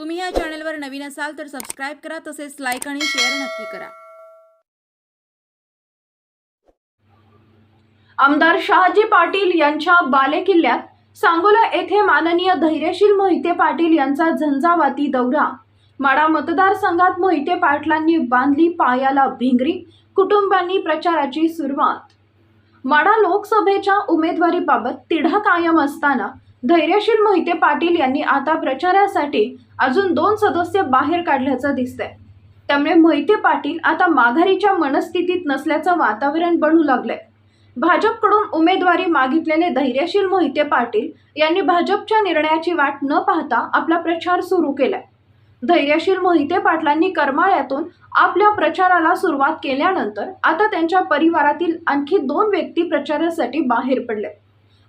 तुम्ही या चॅनलवर नवीन असाल तर सबस्क्राईब करा तसेच लाईक आणि शेअर नक्की करा. आमदार शहाजी पाटील यांच्या बालेकिल्ल्यात सांगोला येथे माननीय धैर्यशील मोहिते पाटील यांचा झंझावाती दौरा. माडा मतदारसंघात मोहिते पाटलांनी बांधली पायाला भिंगरी कुटुंबांनी प्रचाराची सुरुवात. माडा लोकसभेच्या उमेदवारीबाबत तिढा कायम असताना धैर्यशील मोहिते पाटील यांनी आता प्रचारासाठी अजून दोन सदस्य बाहेर काढल्याचं दिसतंय. त्यामुळे मोहिते पाटील आता माघारीच्या मनस्थितीत नसल्याचं वातावरण बनू लागलंय. भाजपकडून उमेदवारी मागितलेले धैर्यशील मोहिते पाटील यांनी भाजपच्या निर्णयाची वाट न पाहता आपला प्रचार सुरू केलाय. धैर्यशील मोहिते पाटलांनी करमाळ्यातून आपल्या प्रचाराला सुरुवात केल्यानंतर आता त्यांच्या परिवारातील आणखी दोन व्यक्ती प्रचारासाठी बाहेर पडले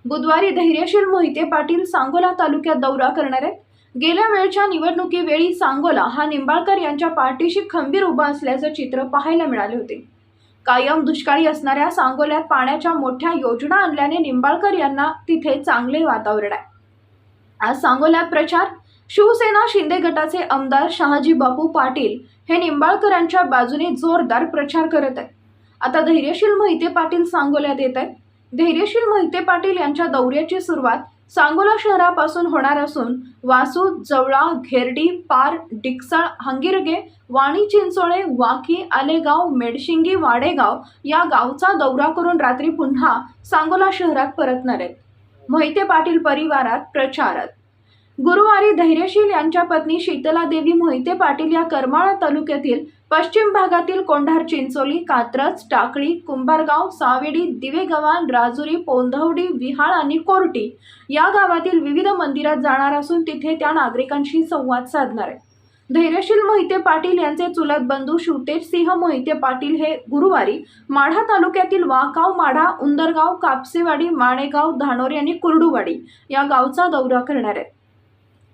बुधवारी धैर्यशील मोहिते पाटील सांगोला तालुक्यात दौरा करणार आहेत. गेल्या वेळच्या निवडणुकीवेळी सांगोला हा निंबाळकर यांच्या पाठीशी खंबीर उभा असल्याचं चित्र पाहायला मिळाले होते. कायम दुष्काळी असणाऱ्या सांगोल्यात पाण्याच्या मोठ्या योजना आणल्याने निंबाळकर यांना तिथे चांगले वातावरण आहे. आज सांगोल्यात प्रचार. शिवसेना शिंदे गटाचे आमदार शहाजी बापू पाटील हे निंबाळकरांच्या बाजूने जोरदार प्रचार करत आहेत. आता धैर्यशील मोहिते पाटील सांगोल्यात येत आहेत. धैर्यशील मोहिते पाटील यांच्या दौऱ्याची सुरुवात सांगोला शहरापासून होणार असून वासू जवळा घेरडी पार डिकसळ हंगिरगे वाणी चिंचोळे वाकी आलेगाव मेडशिंगी वाडेगाव या गावचा दौरा करून रात्री पुन्हा सांगोला शहरात परतणार आहेत. मोहिते पाटील परिवारात प्रचारात. गुरुवारी धैर्यशील यांच्या पत्नी शीतलादेवी मोहिते पाटील या करमाळा तालुक्यातील पश्चिम भागातील कोंढार चिंचोली कात्रज टाकळी कुंभारगाव सावेडी दिवेगव्हाण राजुरी पोंधवडी विहाळ आणि कोर्टी या गावातील विविध मंदिरात जाणार असून तिथे त्या नागरिकांशी संवाद साधणार आहे. धैर्यशील मोहिते पाटील यांचे चुलत बंधू शिवतेज सिंह मोहिते पाटील हे गुरुवारी माढा तालुक्यातील वाकाव माढा उंदरगाव कापसेवाडी माणेगाव धानोरी आणि कुर्डुवाडी या गावचा दौरा करणार आहेत.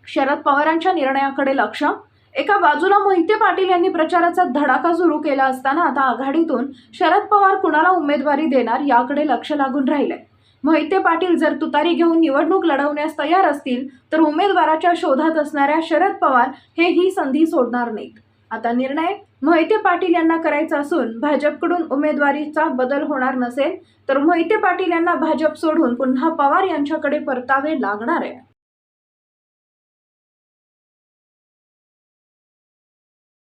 शरद पवारांच्या निर्णयाकडे लक्ष. एका बाजूला मोहिते पाटील यांनी प्रचाराचा धडाका सुरू केला असताना आता आघाडीतून शरद पवार कुणाला उमेदवारी देणार याकडे लक्ष लागून राहिलंय. मोहिते पाटील जर तुतारी घेऊन निवडणूक लढवण्यास तयार असतील तर उमेदवाराच्या शोधात असणाऱ्या शरद पवार हे ही संधी सोडणार नाहीत. आता निर्णय मोहिते पाटील यांना करायचा असून भाजपकडून उमेदवारीचा बदल होणार नसेल तर मोहिते पाटील यांना भाजप सोडून पुन्हा पवार यांच्याकडे परतावे लागणार आहे